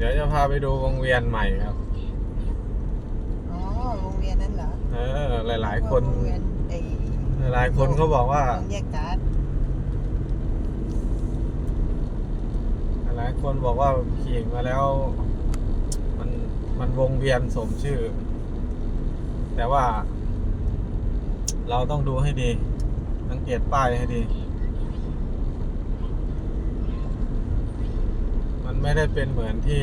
เดี๋ยวจะพาไปดูวงเวียนใหม่ครับ อ๋อวงเวียนนั่นเหรอ เออ หลาย ๆ คน วงเวียนไอ้หลายๆคนเขาบอกว่า วงแยกการ์ดหลายคนบอกว่าขี่มาแล้ว มันมันวงเวียนสมชื่อ แต่ว่า เราต้องดูให้ดี สังเกตป้ายให้ดี มัน ไม่ได้เป็นเหมือนที่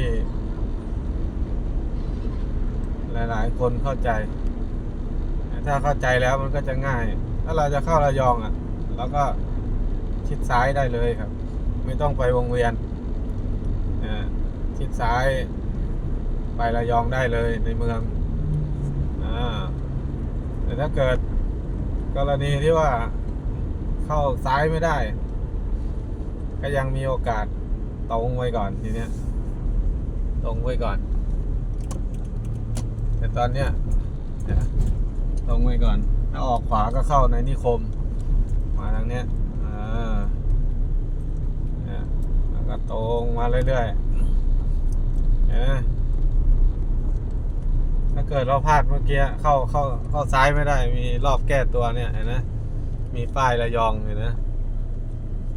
หลาย ๆ คนเข้าใจ ถ้าเข้าใจแล้วมันก็จะง่าย ถ้าเราจะเข้าระยองอะเราก็ชิดซ้ายได้เลยครับ ไม่ต้องไปวงเวียนชิดซ้ายไประยองได้เลยในเมืองอแต่ถ้าเกิดกรณีที่ว่าเข้าซ้ายไม่ได้ ก็ยังมีโอกาส ตรงไว้ก่อนทีเนี้ยตรงไว้ก่อน แต่ตอนเนี้ยตรงไว้ก่อน ถ้าออกขวาก็เข้าในนิคม มาทางเนี้ยอ่าเนี่ยแล้วก็ตรงมาเรื่อยๆเห็นไหมถ้าเกิดเราพลาดเมื่อกี้เข้าเข้าเข้าซ้ายไม่ได้ มีรอบแก้ตัวเนี่ยเห็นไหมมีป้ายระยองเห็นไหม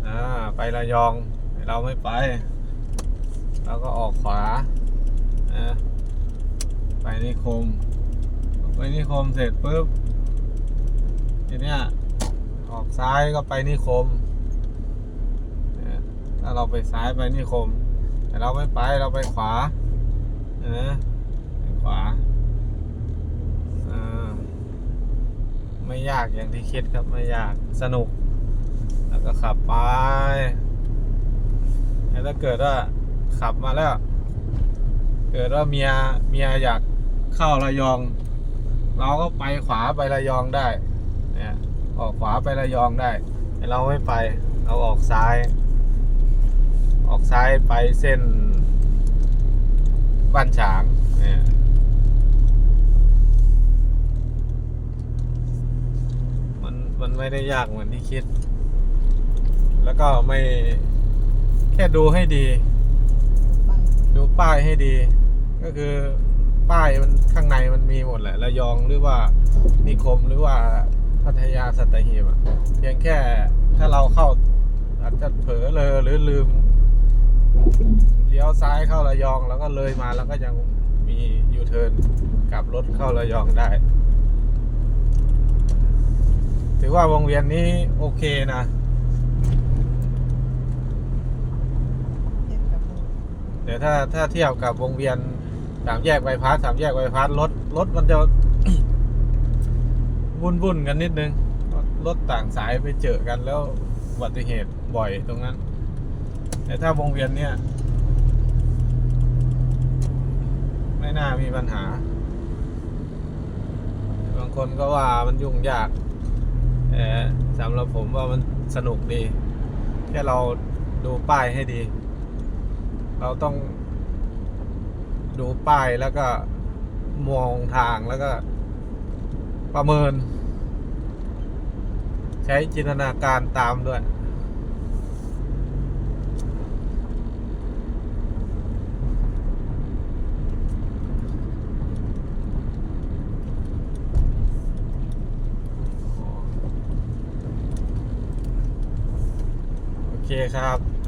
อ่าไประยอง เราไม่ไป เราก็ออกขวาไปนิคม ไปนิคมเสร็จปุ๊บทีเนี้ยออกซ้ายก็ไปนิคมถ้าเราไปซ้ายไปนิคม แต่เราไม่ไปเราไปขวาเห็นะไปขวาอ่าไม่ยากอย่างที่คิดครับไม่ยากสนุก แล้วก็ขับไป แล้วถ้าเกิดว่าขับมาแล้ว เกิดว่าเมียเมียอยากเข้าระยอง เราก็ไปขวาไประยองได้ เนี่ยออกขวาไประยองได้แต่เราไม่ไป เราออกซ้าย ออกซ้ายไปเส้นบ้านฉางเนี่ยมันมันไม่ได้ยากเหมือนที่คิด แล้วก็ไม่ แค่ดูให้ดีไปดูป้ายให้ดี ก็คือป้ายมันข้างในมันมีหมดแหละระยองหรือว่านิคมหรือว่าพัทยาสัตหีบอะเพียงแค่ถ้าเราเข้าอาจจะเผลอเลยหรือลืมเลี้ยวซ้ายเข้าระยองแล้วก็เลยมาแล้วก็ยังมียูเทิร์นกลับรถเข้าระยองได้ ถือว่าวงเวียนนี้โอเคนะ เทียบกับวง เดี๋ยวถ้าถ้าเทียบกับวงเวียนสามแยกใบพัดสามแยกใบพัดรถรถมันจะวุ่นวุ่นๆกันนิดนึงรถต่างสายไปเจอกันแล้วอุบัติเหตุบ่อยตรงนั้น แต่ถ้าวงเวียนเนี่ย ไม่น่ามีปัญหา บางคนก็ว่ามันยุ่งยากแต่สำหรับผมว่ามันสนุกดี แค่เราดูป้ายให้ดี เราต้องดูป้ายแล้วก็มองทางแล้วก็ประเมิน ใช้จินตนาการตามด้วย โอเคครับ